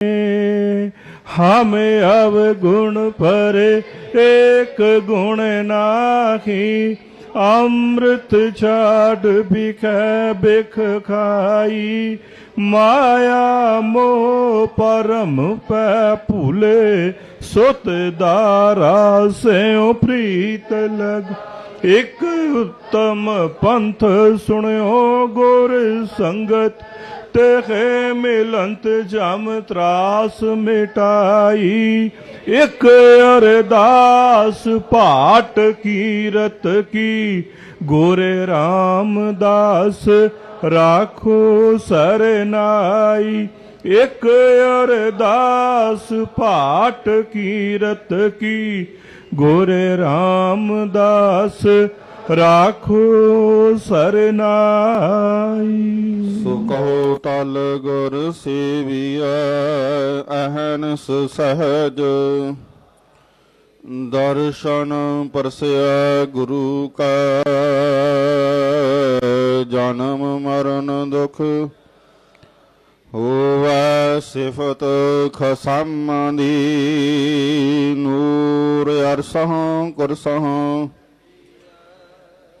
हम अब गुण पर एक गुण नाही, अमृत चाट बिख बिख खाई। माया मोह परम पै पुले सुत दारा से प्रीत लग। एक उत्तम पंथ सुनो गुर संगत ਤੇਖੇ ਮਿਲੰਤ, ਜਮ ਤਰਾਸ ਮਿਟਾਈ। ਇਕ ਅਰਦਾਸ ਭਾਟ ਕੀਰਤ ਕੀ। ਗੋਰੇ ਰਾਮਦਾਸ ਰਾਖੋ ਸਰਨਾਈ। ਇਕ ਅਰਦਾਸ ਭਾਟ ਕੀਰਤ ਕੀ। ਗੋਰੇ ਰਾਮਦਾਸ ਰਾਖੋ ਸਰਨਾਈ। ਸੋ ਕਹੋ ਤਲ ਗੁਰ ਸੇਵੀਐ ਅਹਨਸ ਸਹਜ ਦਰਸ਼ਨ ਪਰਸਿਆ ਗੁਰੂ ਕਾ, ਜਨਮ ਮਰਨ ਦੁਖ ਹੋਵੇ ਸਿਫਤ ਖਸਮ ਦੀ। ਨੂਰ ਅਰਸਹ ਕੁਰਸਹ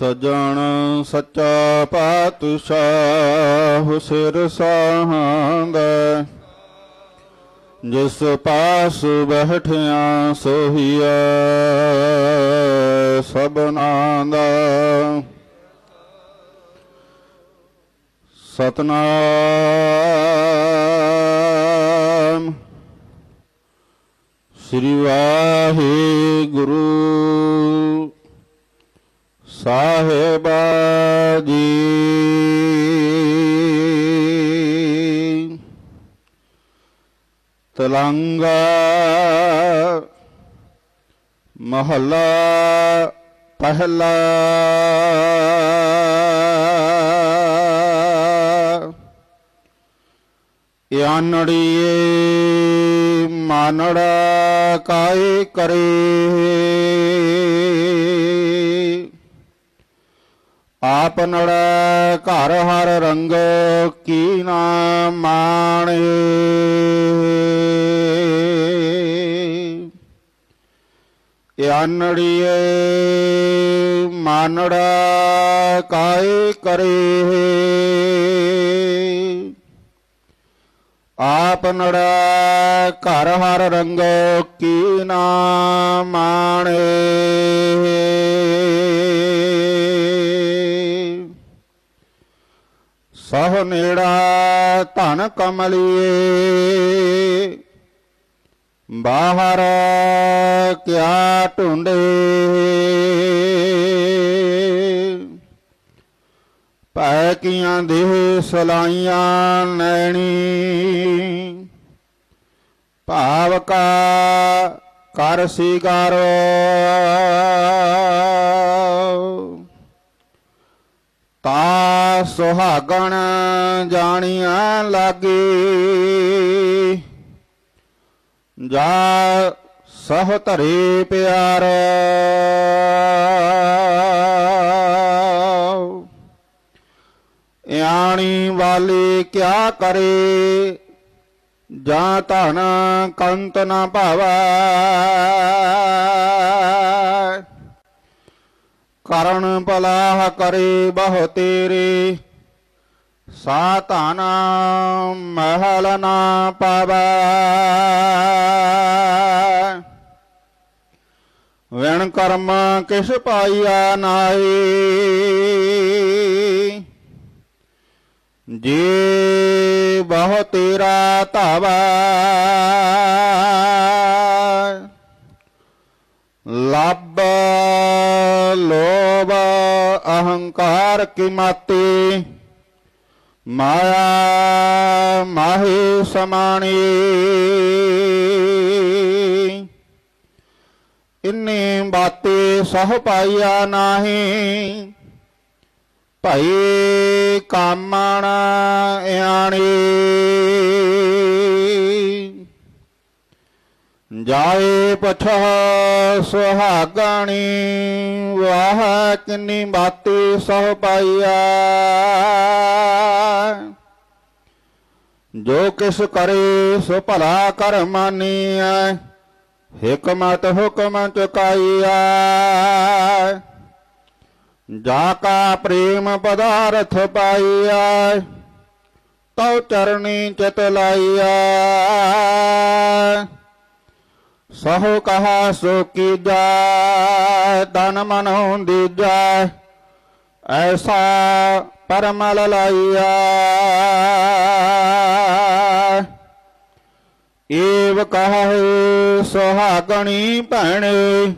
ਸਜਣ ਸੱਚਾ ਪਾਤਸ਼ਾਹ ਸਿਰ ਸਾਹਾਂਦਾ ਜਿਸ ਪਾਸ ਬਹਿਠਿਆ ਸੋਹੀਆ ਸਭਨਾ ਦਾ ਸਤਨਾਮ। ਸ੍ਰੀ ਵਾਹਿਗੁਰੂ। ਸਾਹਿਬਾ ਜੀ ਤਲੰਗਾ ਮਹੱਲਾ ਪਹਿਲਾ। ਯਾਨੜੀਏ ਮਾਨੜਾ ਕਾਏ ਕਰੇ। ਆਪਨੜ ਘਰ ਹਰ ਰੰਗ ਕੀ ਨਾ ਮਾਣੇ। ਯਾਨੜੀਏ ਮਾਨੜਾ ਕਾਏ ਕਰੇ। ਆਪਨੜਾ ਘਰ ਹਰ ਰੰਗ ਕੀ ਨਾ ਮਾਣੇ। ਸਹ ਨੇੜਾ ਧਨ ਕਮਲੀਏ। ਬਾਹਰ ਕਿਆ ਢੂੰਡੇ ਪੈ ਕੀਆਂ ਦੇਹ ਸਲਾਈਆਂ ਨੈਣੀ। ਭਾਵ ਕਾ ਕਰ ਸਿਗਾਰੋ। ਸੁਹਾਗਣ ਜਾਣੀਆਂ ਲਾਗੇ। ਜਾ ਸਹ ਧਰੇ ਪਿਆਰ। ਆਣੀ ਵਾਲੇ ਕਿਆ ਕਰੇ? ਜਾਂ ਧਨ ਕੰਤ ਨਾ ਭਾਵੈ। ਕਰਨ ਪਲਾਹ ਕਰੇ ਬਹੁ ਤੇਰੇ। ਸਾ ਧਨ ਮਹਿਲ ਨਾ ਪਾਵੈ। ਵਿਣ ਕਰਮ ਕਿਸ ਪਾਈਆ ਨਾਹੀ। ਜੇ ਬਹੁ ਤੇਰਾ ਧਾਵਾ। ਲੱਭ, ਲੋਭ, ਅਹੰਕਾਰ ਕੀ ਮਾਤੀ? ਮਾਇਆ ਮਾਹੇ ਸਮਾਣੀ। ਇੰਨੇ ਬਾਤੇ ਸਹ ਪਾਈਆ ਨਾਹੀ। ਭਈ ਕਾਮਣ ਆਣੀ ਜਾਏ ਪਛਹ ਸੁਹਾਗਣੀ, ਵਾਹ ਕਿੰਨੀ ਬਾਤੀ ਸਹ ਪਾਈਆ ਜੋ ਕਿਸ ਕਰੇ ਸੋ ਭਲਾ ਕਰ ਮਾਨੀਐ, ਹਕਮਤ ਹੁਕਮ ਚੁਕਾਈਆ ਜਾ ਕਾ ਪ੍ਰੇਮ ਪਦਾਰਥ ਪਾਈਆ ਤਉ ਚਰਣੀ ਚਿਤ ਲਾਈਆ ਸਹੁ ਕਹਾ ਸੋ ਕੀਜਾ ਤਨ ਮਨ ਦੀਜਾ ਐਸਾ ਪਰਮਲ ਲਾਈਆ ਏਵ ਕਹੇ ਸੁਹਾਗਣੀ ਭੈਣੇ,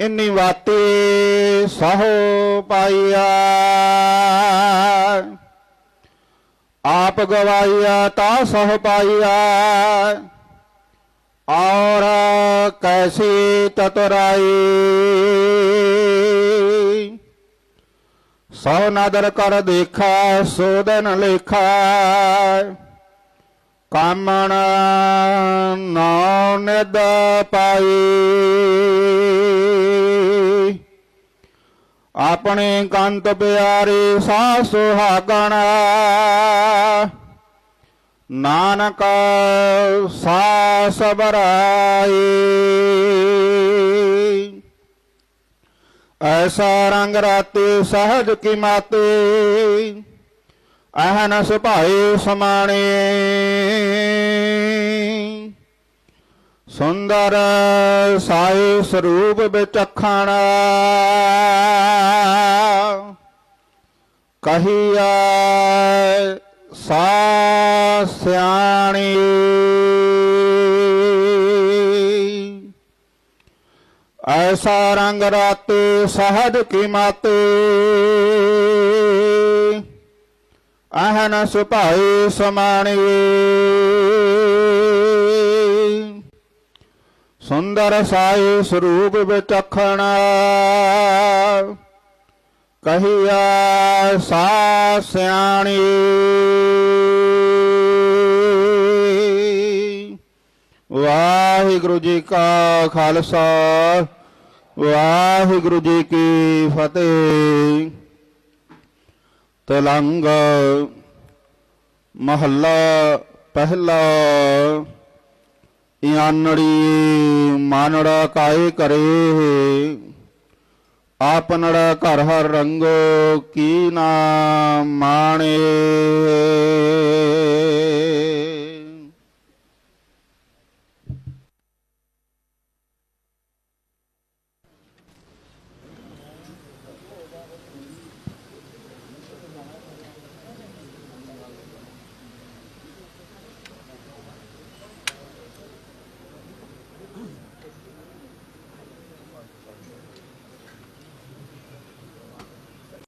ਇੰਨੀ ਵਾਤੇ ਸਹੁ ਪਾਈਆ ਆਪ ਗਵਾਈਆ ਤਾ ਸਹੁ ਪਾਈਆ ਔਰ ਕੈਸੀ ਤਤਰਾਈ ਸੋ ਨਦਰ ਕਰ ਦੇਖਾ ਸੋਦਨ ਲੇਖਾ। ਕਾਮਣ ਨਾਉ ਨਿਦ ਆਪਣੇ ਕੰਤ ਪਿਆਰੇ ਸਾ ਨਾਨਕ ਸਾ ਸਬਰਾਈ ਐਸਾ ਰੰਗ ਰਾਤੇ ਸਹਜ ਕੀ ਮਾਤੇ ਅਹਨਸ ਭਾਏ ਸਮਾਣੇ। ਸੁੰਦਰ ਸਾਈ ਸਰੂਪ ਵਿਚਖਣ ਕਹੀਆ ਸਾ ਸਿਆਣੀ। ਐਸਾ ਰੰਗ ਰਾਤੇ ਸਹਜ ਕੀ ਮਤ ਅਹਨ ਸੁਭਾਏ ਸਮਾਣੇ। ਸੁੰਦਰ ਸਾਏ ਸਰੂਪ ਵਿਚਖਣਾ। ਕਹੀਆ ਸਾ ਸਿਆਣੀ। ਵਾਹਿਗੁਰੂ ਜੀ ਕਾ ਖਾਲਸਾ, ਵਾਹਿਗੁਰੂ ਜੀ ਕੀ ਫਤਿਹ। ਤਲੰਗ ਮਹੱਲਾ ਪਹਿਲਾ, ਇਆਨੜੀ ਮਾਨੜਾ ਕਾਏ ਕਰੇ। ਆਪਨੜਾ ਘਰ ਹਰ ਰੰਗੋ ਕੀ ਨਾਮ ਮਾਣੇ।